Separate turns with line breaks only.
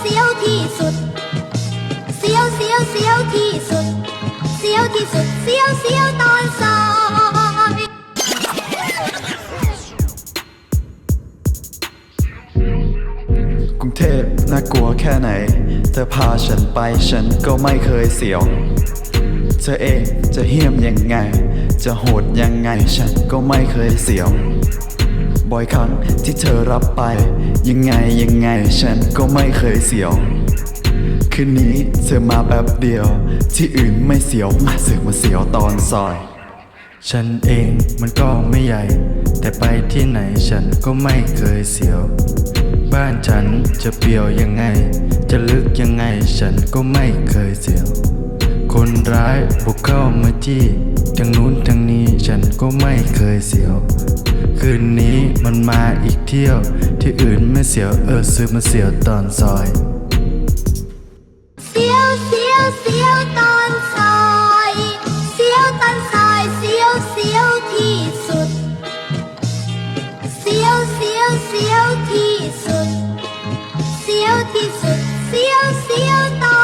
เสียวที่สุด เสียวเสียวเสียวที่สุด เสียวที่สุด เสียวเสียวตอนสาย
กรุงเทพน่ากลัวแค่ไหน เธอพาฉันไปฉันก็ไม่เคยเสียว เธอเองจะเฮี้ยมยังไง จะโหดยังไงฉันก็ไม่เคยเสียว บ่อยครั้งที่เธอรับไป ยังไงยังไงฉันก็ไม่เคยเสียว คืนนี้เธอมาแป๊บเดียว ที่อื่นไม่เสียวมาเสือกมาเสียวตอนซอย
ฉันเองมันก็ไม่ใหญ่ แต่ไปที่ไหนฉันก็ไม่เคยเสียว บ้านฉันจะเปรียวยังไง จะลึกยังไงฉันก็ไม่เคยเสียว คนร้ายบุกเข้ามาจี้ทางนู้นทางนี้ฉันก็ไม่เคยเสียว คืนนี้มันมาอีกเที่ยว ที่อื่นไม่เสียวเออซื้อมาเสียวตอนซอย
เสียวเสียวเสียวตอนซอย เสียวตอนซอยเสียวเสียวที่สุด เสียวเสียวเสียวที่สุด เสียวที่สุด เสียวเสียวตอน